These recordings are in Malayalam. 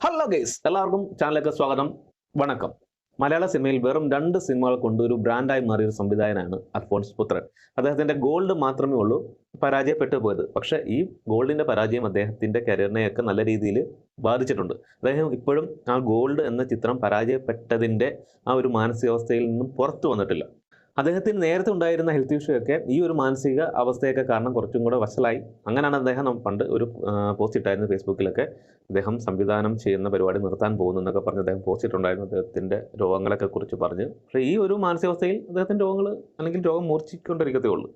ഹലോ ഗൈസ് എല്ലാവർക്കും ചാനലിലേക്ക് സ്വാഗതം. വണക്കം. മലയാള സിനിമയിൽ വെറും രണ്ട് സിനിമകൾ കൊണ്ട് ഒരു ബ്രാൻഡായി മാറിയ ഒരു സംവിധായകനാണ് അൽഫോൺസ് പുത്രൻ. അദ്ദേഹത്തിന്റെ ഗോൾഡ് മാത്രമേ ഉള്ളൂ പരാജയപ്പെട്ടു പോയത്. പക്ഷേ ഈ ഗോൾഡിന്റെ പരാജയം അദ്ദേഹത്തിന്റെ കരിയറിനെയൊക്കെ നല്ല രീതിയിൽ ബാധിച്ചിട്ടുണ്ട്. അദ്ദേഹം ഇപ്പോഴും ആ ഗോൾഡ് എന്ന ചിത്രം പരാജയപ്പെട്ടതിന്റെ ആ ഒരു മാനസികാവസ്ഥയിൽ നിന്നും പുറത്തു വന്നിട്ടില്ല. അദ്ദേഹത്തിന് നേരത്തെ ഉണ്ടായിരുന്ന ഹെൽത്ത് ഇഷ്യൂ ഒക്കെ ഈ ഒരു മാനസിക അവസ്ഥയൊക്കെ കാരണം കുറച്ചും കൂടെ വഷളായി. അങ്ങനെയാണ് അദ്ദേഹം പണ്ട് ഒരു പോസ്റ്റ് ഇട്ടായിരുന്നു ഫേസ്ബുക്കിലൊക്കെ. അദ്ദേഹം സംവിധാനം ചെയ്യുന്ന പരിപാടി നിർത്താൻ പോകുന്നു എന്നൊക്കെ പറഞ്ഞ് അദ്ദേഹം പോസ്റ്റ് ഇട്ടുണ്ടായിരുന്നു. അദ്ദേഹത്തിന്റെ രോഗങ്ങളൊക്കെ കുറിച്ച് പറഞ്ഞ്. പക്ഷേ ഈ ഒരു മാനസികാവസ്ഥയിൽ അദ്ദേഹത്തിന്റെ രോഗങ്ങൾ അല്ലെങ്കിൽ രോഗം മൂർച്ഛിക്കൊണ്ടിരിക്കത്തേ ഉള്ളൂ.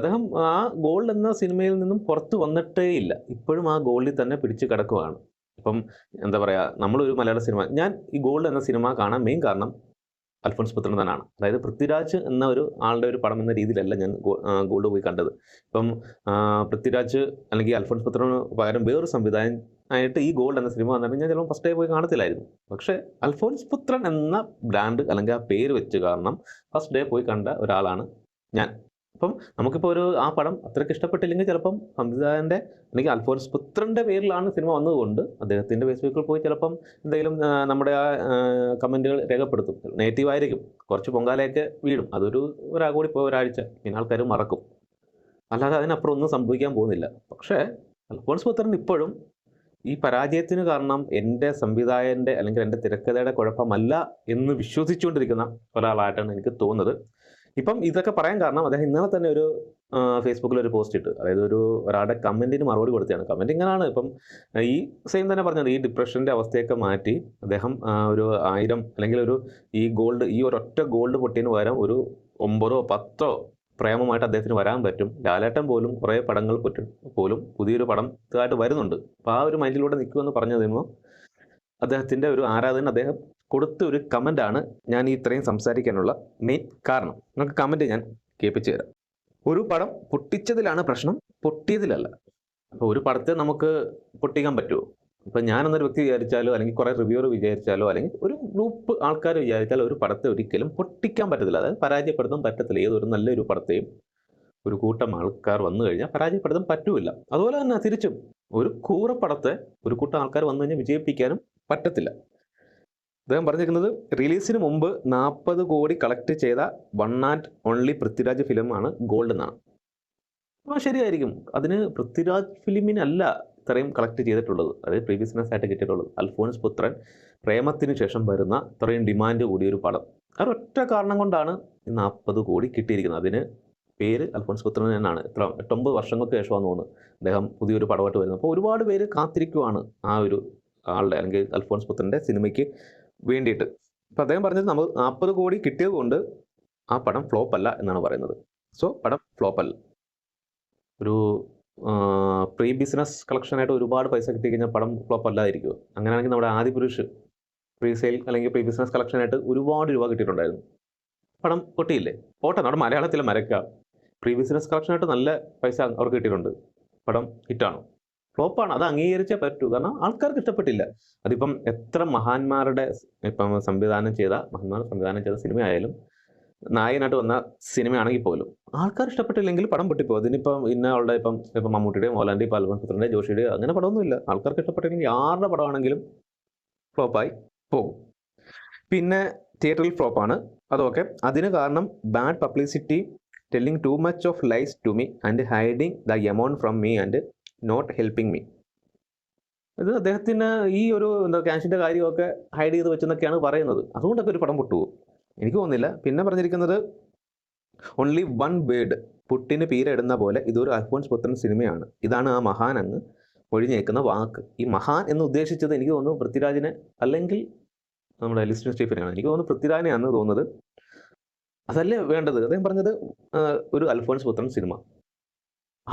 അദ്ദേഹം ആ ഗോൾഡ് എന്ന സിനിമയിൽ നിന്നും പുറത്തു വന്നിട്ടേ ഇല്ല. ഇപ്പോഴും ആ ഗോൾഡിൽ തന്നെ പിടിച്ച് കിടക്കുകയാണ് ഇപ്പം എന്താ പറയുക നമ്മളൊരു മലയാള സിനിമ ഞാൻ ഈ ഗോൾഡ് എന്ന സിനിമ കാണാൻ മെയിൻ കാരണം അൽഫോൺസ് പുത്രനാണ്. അതായത് പൃഥ്വിരാജ് എന്ന ഒരു ആളുടെ ഒരു പടം എന്ന രീതിയിലല്ല ഞാൻ ഗോൾഡ് പോയി കണ്ടത്. ഇപ്പം പൃഥ്വിരാജ് അല്ലെങ്കിൽ അൽഫോൺസ് പുത്രന് പകരം വേറൊരു സംവിധായകൻ ആയിട്ട് ഈ ഗോൾഡ് എന്ന സിനിമ വന്നിട്ട് ഞാൻ ചിലപ്പോൾ ഫസ്റ്റ് ഡേ പോയി കാണത്തില്ലായിരുന്നു. പക്ഷേ അൽഫോൺസ് പുത്രൻ എന്ന ബ്രാൻഡ് അല്ലെങ്കിൽ ആ പേര് വെച്ച് കാരണം ഫസ്റ്റ് ഡേ പോയി കണ്ട ഒരാളാണ് ഞാൻ. അപ്പം നമുക്കിപ്പോൾ ഒരു ആ പടം അത്രയ്ക്ക് ഇഷ്ടപ്പെട്ടില്ലെങ്കിൽ ചിലപ്പം സംവിധായകന്റെ അല്ലെങ്കിൽ അൽഫോൻസ് പുത്രന്റെ പേരിലാണ് സിനിമ വന്നതുകൊണ്ട് അദ്ദേഹത്തിന്റെ ഫേസ്ബുക്കിൽ പോയി ചിലപ്പം എന്തെങ്കിലും നമ്മുടെ ആ കമന്റുകൾ രേഖപ്പെടുത്തും. നെഗറ്റീവ് ആയിരിക്കും. കുറച്ച് പൊങ്കാലയൊക്കെ വീഴും. അതൊരു ഒരാൾ കൂടി പോയി ഒരാഴ്ച. പിന്നെ ആൾക്കാർ മറക്കും. അല്ലാതെ അതിനപ്പുറം ഒന്നും സംഭവിക്കാൻ പോകുന്നില്ല. പക്ഷേ അൽഫോൺസ് പുത്രൻ ഇപ്പോഴും ഈ പരാജയത്തിന് കാരണം എന്റെ സംവിധായകന്റെ അല്ലെങ്കിൽ എന്റെ തിരക്കഥയുടെ കുഴപ്പമല്ല എന്ന് വിശ്വസിച്ചുകൊണ്ടിരിക്കുന്ന ഒരാളായിട്ടാണ് എനിക്ക് തോന്നുന്നത്. ഇപ്പം ഇതൊക്കെ പറയാൻ കാരണം അദ്ദേഹം ഇന്നലെ തന്നെ ഒരു ഫേസ്ബുക്കിൽ ഒരു പോസ്റ്റ് ഇട്ട്. അതായത് ഒരു ഒരാളുടെ കമന്റിന് മറുപടി കൊടുത്തതാണ്. കമന്റ് ഇങ്ങനെയാണ് ഇപ്പം ഈ സെയിം തന്നെ പറഞ്ഞത് ഈ ഡിപ്രഷന്റെ അവസ്ഥയൊക്കെ മാറ്റി അദ്ദേഹം ഒരു ആയിരം അല്ലെങ്കിൽ ഒരു ഈ ഗോൾഡ് ഈ ഒരൊറ്റ ഗോൾഡ് പൊട്ടിയതിന് പകരം ഒരു ഒമ്പതോ പത്തോ പ്രേമമായിട്ട് അദ്ദേഹത്തിന് വരാൻ പറ്റും. ലാലേട്ടൻ പോലും കുറേ പടങ്ങൾ പറ്റും പോലും പുതിയൊരു പടം ഇതായിട്ട് വരുന്നുണ്ട്. അപ്പോൾ ആ ഒരു മൈൻഡിലൂടെ നിൽക്കുമെന്ന് പറഞ്ഞു തരുമ്പോൾ അദ്ദേഹത്തിന്റെ ഒരു ആരാധന അദ്ദേഹം കൊടുത്ത ഒരു കമന്റാണ് ഞാൻ ഇത്രയും സംസാരിക്കാനുള്ള മെയിൻ കാരണം. നമുക്ക് കമന്റ് ഞാൻ കേൾപ്പിച്ചു തരാം. ഒരു പടം പൊട്ടിച്ചതിലാണ് പ്രശ്നം പൊട്ടിയതിലല്ല. അപ്പോൾ ഒരു പടത്തെ നമുക്ക് പൊട്ടിക്കാൻ പറ്റുമോ ഇപ്പം ഞാനെന്നൊരു വ്യക്തി വിചാരിച്ചാലോ അല്ലെങ്കിൽ കുറേ റിവ്യൂർ വിചാരിച്ചാലോ അല്ലെങ്കിൽ ഒരു ഗ്രൂപ്പ് ആൾക്കാർ വിചാരിച്ചാലോ ഒരു പടത്തെ ഒരിക്കലും പൊട്ടിക്കാൻ പറ്റത്തില്ല. അതായത് പരാജയപ്പെടുത്താൻ പറ്റത്തില്ല. ഏതൊരു നല്ലൊരു പടത്തെയും ഒരു കൂട്ടം ആൾക്കാർ വന്നു കഴിഞ്ഞാൽ പരാജയപ്പെടുത്താൻ പറ്റൂല അതുപോലെ തന്നെ തിരിച്ചും ഒരു കൂറപ്പടത്തെ ഒരു കൂട്ടം ആൾക്കാർ വന്നു കഴിഞ്ഞാൽ വിജയിപ്പിക്കാനും പറ്റത്തില്ല. അദ്ദേഹം പറഞ്ഞിരിക്കുന്നത് റിലീസിന് മുമ്പ് നാൽപ്പത് കോടി കളക്ട് ചെയ്ത വൺ ആൻഡ് ഓൺലി പൃഥ്വിരാജ് ഫിലിമാണ് ഗോൾഡ് എന്നാണ്. അപ്പോൾ ശരിയായിരിക്കും. അതിന് പൃഥ്വിരാജ് ഫിലിമിനല്ല ഇത്രയും കളക്ട് ചെയ്തിട്ടുള്ളത്. അതായത് പ്രീവിയസ് ബിസിനസ് ആയിട്ട് കിട്ടിയിട്ടുള്ളത്. അൽഫോൻസ് പുത്രൻ പ്രേമത്തിന് ശേഷം വരുന്ന ഇത്രയും ഡിമാൻഡ് കൂടിയൊരു പടം. അത് ഒറ്റ കാരണം കൊണ്ടാണ് ഈ നാൽപ്പത് കോടി കിട്ടിയിരിക്കുന്നത്. അതിന് പേര് അൽഫോൻസ് പുത്രൻ തന്നെയാണ് എത്ര എട്ടൊമ്പത് വർഷങ്ങൾക്ക് ശേഷമാണ് തോന്നുന്നു അദ്ദേഹം പുതിയൊരു പടമായിട്ട് വരുന്നത്. അപ്പോൾ ഒരുപാട് പേര് കാത്തിരിക്കുവാണ് ആ ഒരു ആളുടെ അല്ലെങ്കിൽ അൽഫോൻസ് പുത്രന്റെ സിനിമയ്ക്ക് വേണ്ടിയിട്ട്. ഇപ്പം അദ്ദേഹം പറഞ്ഞത് നമുക്ക് നാൽപ്പത് കോടി കിട്ടിയത് കൊണ്ട് ആ പടം ഫ്ലോപ്പ് അല്ല എന്നാണ് പറയുന്നത്. സോ പടം ഫ്ലോപ്പ് അല്ല. ഒരു പ്രീ ബിസിനസ് കളക്ഷനായിട്ട് ഒരുപാട് പൈസ കിട്ടി കഴിഞ്ഞാൽ പടം ഫ്ലോപ്പ് അല്ലാതിരിക്കുമോ അങ്ങനെയാണെങ്കിൽ നമ്മുടെ ആദിപുരുഷ് പ്രീ സെയിൽ അല്ലെങ്കിൽ പ്രീ ബിസിനസ് കളക്ഷനായിട്ട് ഒരുപാട് രൂപ കിട്ടിയിട്ടുണ്ടായിരുന്നു. പടം പൊട്ടിയില്ലേ? പോട്ടെ നമ്മുടെ മലയാളത്തിലെ മരക്ക. പ്രീ ബിസിനസ് കളക്ഷനായിട്ട് നല്ല പൈസ അവർക്ക് കിട്ടിയിട്ടുണ്ട്. പടം ഹിറ്റാണ് ഫ്ലോപ്പാണ്. അത് അംഗീകരിച്ചേ പറ്റൂ. കാരണം ആൾക്കാർക്ക് ഇഷ്ടപ്പെട്ടില്ല. അതിപ്പം എത്ര മഹാന്മാരുടെ ഇപ്പം സംവിധാനം ചെയ്ത മഹാന്മാർ സംവിധാനം ചെയ്ത സിനിമയായാലും നായകനായിട്ട് വന്ന സിനിമയാണെങ്കിൽ പോലും ആൾക്കാർ ഇഷ്ടപ്പെട്ടില്ലെങ്കിൽ പടം പൊട്ടിപ്പോകും. അതിനിപ്പം ഇന്ന ആളുടെ ഇപ്പം ഇപ്പം മമ്മൂട്ടിയുടെയും മോലാന്റെയും പാൽ പുത്രന്റെ ജോഷിയുടെയും അങ്ങനെ പടമൊന്നുമില്ല. ആൾക്കാർക്ക് ഇഷ്ടപ്പെട്ടില്ലെങ്കിൽ ആരുടെ പടമാണെങ്കിലും ഫ്ലോപ്പായി പോകും. പിന്നെ തിയേറ്ററിൽ ഫ്ലോപ്പാണ്. അതൊക്കെ. അതിന് കാരണം bad publicity telling too much of lies to me and hiding the amount from me and not helping me ഇത് അദ്ദേഹത്തിന് ഈ ഒരു എന്താ ക്യാഷിന്റെ കാര്യമൊക്കെ ഹൈഡ് ചെയ്ത് വെച്ചെന്നൊക്കെയാണ് പറയുന്നത്. അതുകൊണ്ടൊക്കെ ഒരു പടം പൊട്ടുപോകും എനിക്ക് തോന്നുന്നില്ല. പിന്നെ പറഞ്ഞിരിക്കുന്നത് ഓൺലി വൺ ബേഡ് പുട്ടിന് പീരയിടുന്ന പോലെ ഇതൊരു അൽഫോൺസ് പുത്രൻ സിനിമയാണ്. ഇതാണ് ആ മഹാൻ അങ്ങ് ഒഴിഞ്ഞേക്കുന്ന വാക്ക്. ഈ മഹാൻ എന്ന് ഉദ്ദേശിച്ചത് എനിക്ക് തോന്നുന്നു പൃഥ്വിരാജിനെ അല്ലെങ്കിൽ നമ്മുടെ ലിസ്റ്റിൻ സ്റ്റീഫനെയാണ്. എനിക്ക് തോന്നുന്നു പൃഥ്വിരാജിനെയാണ് തോന്നുന്നത്. അതല്ലേ വേണ്ടത്? അദ്ദേഹം പറഞ്ഞത് ഒരു അൽഫോൺസ് പുത്രൻ സിനിമ.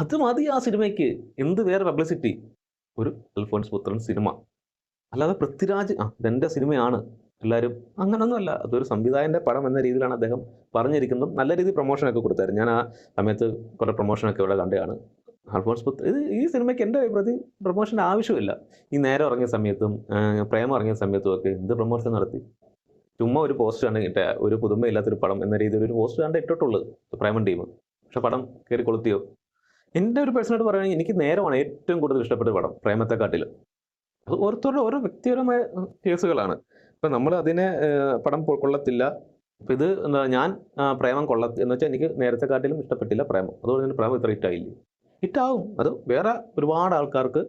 അത് മതി ആ സിനിമയ്ക്ക്. എന്ത് വേറെ പബ്ലിസിറ്റി ഒരു അൽഫോൺസ് പുത്രൻ സിനിമ. അല്ലാതെ പൃഥ്വിരാജ് ആ ഇതെന്റെ സിനിമയാണ്. എല്ലാവരും അങ്ങനൊന്നുമല്ല. അതൊരു സംവിധായകന്റെ പടം എന്ന രീതിയിലാണ് അദ്ദേഹം പറഞ്ഞിരിക്കുന്നതും നല്ല രീതിയിൽ പ്രൊമോഷനൊക്കെ കൊടുത്തായിരുന്നു. ഞാൻ ആ സമയത്ത് കുറേ പ്രൊമോഷനൊക്കെ ഇവിടെ കണ്ടതാണ്. അൽഫോൺസ് പുത്ര ഇത് ഈ സിനിമയ്ക്ക് എന്റെ അഭിപ്രായത്തിൽ പ്രൊമോഷന്റെ ആവശ്യമില്ല. ഈ നേരം ഇറങ്ങിയ സമയത്തും പ്രേമം ഇറങ്ങിയ സമയത്തും ഒക്കെ എന്ത് പ്രൊമോഷൻ നടത്തി? ചുമ്മാ ഒരു പോസ്റ്റ് ആണ് കിട്ടുക ഒരു പുതുമയില്ലാത്തൊരു പടം എന്ന രീതിയിൽ ഒരു പോസ്റ്റ് കണ്ട് ഇട്ടിട്ടുള്ളത് പ്രേമൻ ടീം പക്ഷെ പടം കയറി കൊളുത്തിയോ? എന്റെ ഒരു പേഴ്സണായിട്ട് പറയുകയാണെങ്കിൽ എനിക്ക് നേരമാണ് ഏറ്റവും കൂടുതൽ ഇഷ്ടപ്പെട്ട പടം പ്രേമത്തെക്കാട്ടിൽ അത് ഓരോരുത്തരുടെ ഓരോ വ്യക്തിപരമായ കേസുകളാണ്. ഇപ്പം നമ്മൾ അതിനെ പടം കൊള്ളത്തില്ല. ഇപ്പം ഇത് എന്താ ഞാൻ പ്രേമം കൊള്ള എന്ന് വെച്ചാൽ എനിക്ക് നേരത്തെ കാട്ടിലും ഇഷ്ടപ്പെട്ടില്ല പ്രേമം. അതുകൊണ്ട് തന്നെ പ്രേമം ഇത്ര ഹിറ്റായില്ലേ? ഹിറ്റാവും. അത് വേറെ ഒരുപാട് ആൾക്കാർക്ക്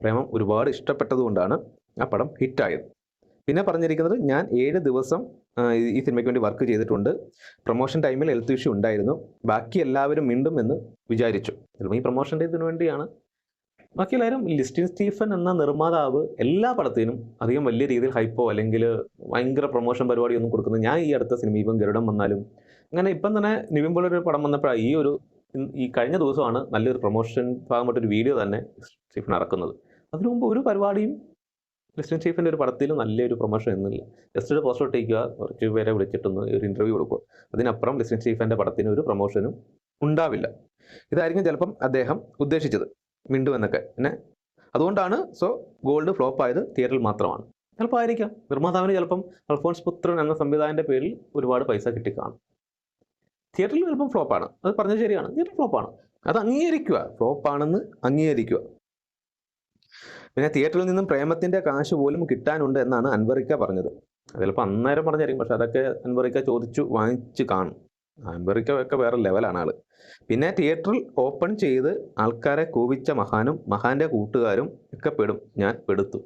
പ്രേമം ഒരുപാട് ഇഷ്ടപ്പെട്ടത് കൊണ്ടാണ് ആ പടം ഹിറ്റായത്. പിന്നെ പറഞ്ഞിരിക്കുന്നത് ഞാൻ ഏഴ് ദിവസം ഈ- സിനിമയ്ക്ക് വേണ്ടി വർക്ക് ചെയ്തിട്ടുണ്ട്. പ്രൊമോഷൻ ടൈമിൽ ഹെൽത്ത് ഇഷ്യൂ ഉണ്ടായിരുന്നു. ബാക്കി എല്ലാവരും മിണ്ടും എന്ന് വിചാരിച്ചു. ചിലപ്പോൾ ഈ പ്രൊമോഷന്റെ ഇതിനു വേണ്ടിയാണ്. ബാക്കി എല്ലാവരും ലിസ്റ്റിൻ സ്റ്റീഫൻ എന്ന നിർമ്മാതാവ് എല്ലാ പടത്തിനും അധികം വലിയ രീതിയിൽ ഹൈപ്പോ അല്ലെങ്കിൽ ഭയങ്കര പ്രൊമോഷൻ പരിപാടിയൊന്നും കൊടുക്കുന്നത് ഞാൻ ഈ അടുത്ത സിനിമ ഇപ്പം ഗരുഡം വന്നാലും. അങ്ങനെ ഇപ്പം തന്നെ നിവിൻ പടം വന്നപ്പോഴാണ് ഈ ഒരു ഈ കഴിഞ്ഞ ദിവസമാണ് നല്ലൊരു പ്രൊമോഷൻ ഭാഗമായിട്ടൊരു വീഡിയോ തന്നെ സ്റ്റീഫൻ ഇറക്കുന്നത്. അതിനു മുമ്പ് ഒരു പരിപാടിയും ലിസ്റ്റിൻ ചീഫിന്റെ ഒരു പടത്തിൽ നല്ലൊരു പ്രൊമോഷൻ എന്നില്ല. ജസ്റ്റ് ഒരു പോസ്റ്റർ ഇട്ടേക്കുക കുറച്ച് പേരെ വിളിച്ചിട്ടൊന്ന് ഒരു ഇന്റർവ്യൂ കൊടുക്കുക. അതിനപ്പുറം ലിസ്റ്റിൻ ചീഫിന്റെ പടത്തിന് ഒരു പ്രൊമോഷനും ഉണ്ടാവില്ല. ഇതായിരിക്കും ചിലപ്പം അദ്ദേഹം ഉദ്ദേശിച്ചത്. മിണ്ടു എന്നൊക്കെ പിന്നെ? അതുകൊണ്ടാണ് സോ ഗോൾഡ് ഫ്ലോപ്പ് ആയത് തിയേറ്ററിൽ മാത്രമാണ്. ചിലപ്പോൾ ആയിരിക്കാം. നിർമ്മാതാവിന് ചിലപ്പം അൽഫോൺസ് പുത്രൻ എന്ന സംവിധായകന്റെ പേരിൽ ഒരുപാട് പൈസ കിട്ടിക്കാണും. തിയേറ്ററിൽ ചിലപ്പം ഫ്ലോപ്പാണ് അത് പറഞ്ഞത് ശരിയാണ്. തിയേറ്റർ ഫ്ലോപ്പാണ് അത് അംഗീകരിക്കുക. ഫ്ലോപ്പാണെന്ന് അംഗീകരിക്കുക. പിന്നെ തിയേറ്ററിൽ നിന്നും പ്രേമത്തിന്റെ കാശ് പോലും കിട്ടാനുണ്ട് എന്നാണ് അൻവറിക്ക പറഞ്ഞത്. അതിലിപ്പോൾ അന്നേരം പറഞ്ഞായിരിക്കും പക്ഷെ അതൊക്കെ അൻവറിക്ക ചോദിച്ചു വാങ്ങിച്ച് കാണും. അൻവറിക്ക ഒക്കെ വേറെ ലെവലാണ് ആൾ. പിന്നെ തിയേറ്ററിൽ ഓപ്പൺ ചെയ്ത് ആൾക്കാരെ കൂവിച്ച മഹാനും മഹാന്റെ കൂട്ടുകാരും ഒക്കെ പെടും. ഞാൻ പെടുത്തു.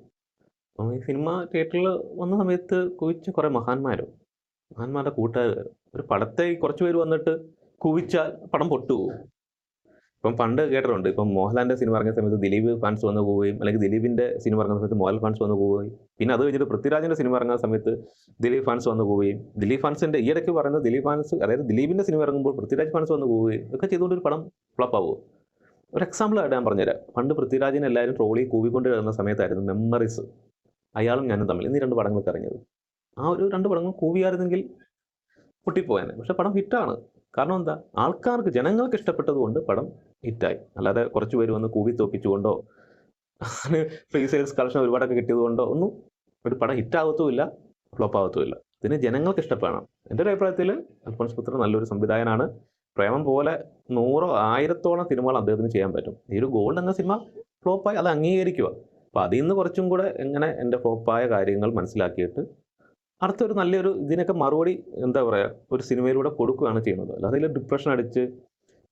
അപ്പം ഈ സിനിമ തിയേറ്ററിൽ വന്ന സമയത്ത് കുവിച്ച കുറേ മഹാന്മാരും മഹാന്മാരുടെ കൂട്ടുകാർ ഒരു പടത്തെ കുറച്ച് പേര് വന്നിട്ട് കുവിച്ചാൽ പടം പൊട്ടുപോകും ഇപ്പം പണ്ട് കേട്ടിട്ടുണ്ട്. ഇപ്പം മോഹൻലാലിന്റെ സിനിമ ഇറങ്ങിയ സമയത്ത് ദിലീപ് ഫാൻസ് വന്നു പോവുകയും അല്ലെങ്കിൽ ദിലീപിന്റെ സിനിമ ഇറങ്ങുന്ന സമയത്ത് മോഹൻ ഫാൻസ് വന്നു പോവുകയും. പിന്നെ അത് കഴിഞ്ഞിട്ട് പൃഥ്വിരാജിന്റെ സിനിമ ഇറങ്ങുന്ന സമയത്ത് ദിലീപ് ഫാൻസ് വന്നു പോവുകയും. ദിലീപ് ഫാൻസിന്റെ ഈ ഇടയ്ക്ക് പറയുന്നത് ദിലീപ് ഫാൻസ് അതായത് ദിലീപിന്റെ സിനിമ ഇറങ്ങുമ്പോൾ പൃഥ്വിരാജ് ഫാൻസ് വന്നു പോവുകയും ഒക്കെ ചെയ്തുകൊണ്ട് ഒരു പടം ഫ്ലപ്പ് ആവുമോ ഒരു എക്സാമ്പിൾ ആയിട്ട് ഞാൻ പറഞ്ഞുതരാം. പണ്ട് പൃഥ്വിരാജിനെ എല്ലാവരും ട്രോളി കൂവിക്കൊണ്ട് കിടന്ന സമയത്തായിരുന്നു മെമ്മറീസ് അയാളും ഞാനും തമ്മിൽ എന്നീ രണ്ട് പടങ്ങൾക്ക് ഇറങ്ങിയത് ആ ഒരു രണ്ട് പടങ്ങൾ കൂവിയായിരുന്നെങ്കിൽ പൊട്ടിപ്പോയാനെ. പക്ഷെ പടം ഹിറ്റാണ്. കാരണം എന്താ? ആൾക്കാർക്ക് ജനങ്ങൾക്ക് ഇഷ്ടപ്പെട്ടത് കൊണ്ട് പടം ഹിറ്റായി. അല്ലാതെ കുറച്ച് പേര് വന്ന് കൂവി തോപ്പിച്ചുകൊണ്ടോ ഫ്രീ സെയിൽസ് കളക്ഷൻ ഒരുപാടൊക്കെ കിട്ടിയതുകൊണ്ടോ ഒന്നും ഒരു പടം ഹിറ്റാകത്തുമില്ല ഫ്ലോപ്പ് ആകത്തുമില്ല ഇതിന് ജനങ്ങൾക്ക് ഇഷ്ടപ്പെടണം. എന്റെ ഒരു അഭിപ്രായത്തിൽ അൽഫോൺസ് പുത്ര നല്ലൊരു സംവിധായകനാണ്. പ്രേമം പോലെ നൂറോ ആയിരത്തോളം സിനിമകൾ അദ്ദേഹത്തിന് ചെയ്യാൻ പറ്റും. ഈ ഒരു ഗോൾഡ് എന്ന സിനിമ ഫ്ലോപ്പായി അത് അംഗീകരിക്കുക. അപ്പോൾ അതിൽ നിന്ന് കുറച്ചും കൂടെ എങ്ങനെ എന്റെ ഫ്ലോപ്പായ കാര്യങ്ങൾ മനസ്സിലാക്കിയിട്ട് അടുത്തൊരു നല്ലൊരു ഇതിനൊക്കെ മറുപടി എന്താ പറയുക ഒരു സിനിമയിലൂടെ കൊടുക്കുകയാണ് ചെയ്യുന്നത്. അല്ലാതെ ഡിപ്രഷൻ അടിച്ച്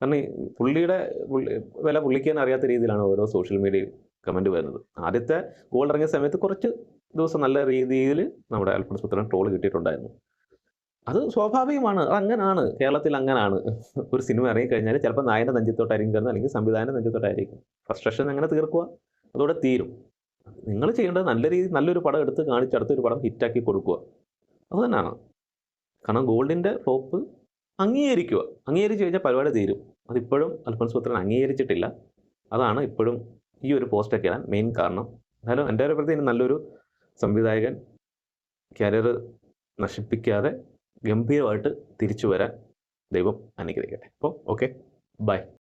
കാരണം പുള്ളിയുടെ പുള്ളി വില പുള്ളിക്ക് തന്നെ അറിയാത്ത രീതിയിലാണ് ഓരോ സോഷ്യൽ മീഡിയയിൽ കമന്റ് വരുന്നത്. ആദ്യത്തെ ഗോൾ ഇറങ്ങിയ സമയത്ത് കുറച്ച് ദിവസം നല്ല രീതിയിൽ നമ്മുടെ അൽഫോൺസ് പുത്രൻ ട്രോൾ കിട്ടിയിട്ടുണ്ടായിരുന്നു. അത് സ്വാഭാവികമാണ്. അത് അങ്ങനാണ്. കേരളത്തിൽ അങ്ങനാണ്. ഒരു സിനിമ ഇറങ്ങിക്കഴിഞ്ഞാൽ ചിലപ്പോൾ നായന്റെ നെഞ്ചത്തോട്ടായിരിക്കും കയറുന്നത് അല്ലെങ്കിൽ സംവിധാനം നെഞ്ചത്തോട്ടായിരിക്കും. ഫ്രസ്ട്രേഷൻ എങ്ങനെ തീർക്കുക? അതോടെ തീരും. നിങ്ങൾ ചെയ്യേണ്ടത് നല്ല രീതിയിൽ നല്ലൊരു പടം എടുത്ത് കാണിച്ച് അടുത്തൊരു പടം ഹിറ്റാക്കി കൊടുക്കുക. അത് തന്നെയാണ് കാരണം ഗോൾഡിന്റെ ഫ്ലോപ്പ് അംഗീകരിക്കുക. അംഗീകരിച്ച് കഴിഞ്ഞാൽ പരിപാടി തീരും. അതിപ്പോഴും അൽഫോൻസ് പുത്രൻ അംഗീകരിച്ചിട്ടില്ല. അതാണ് ഇപ്പോഴും ഈ ഒരു പോസ്റ്റൊക്കെ ഇടാൻ മെയിൻ കാരണം. എന്തായാലും എന്റെ പ്രതി നല്ലൊരു സംവിധായകൻ കരിയർ നശിപ്പിക്കാതെ ഗംഭീരമായിട്ട് തിരിച്ചു വരാൻ ദൈവം അനുഗ്രഹിക്കട്ടെ. അപ്പോൾ ഓക്കെ ബൈ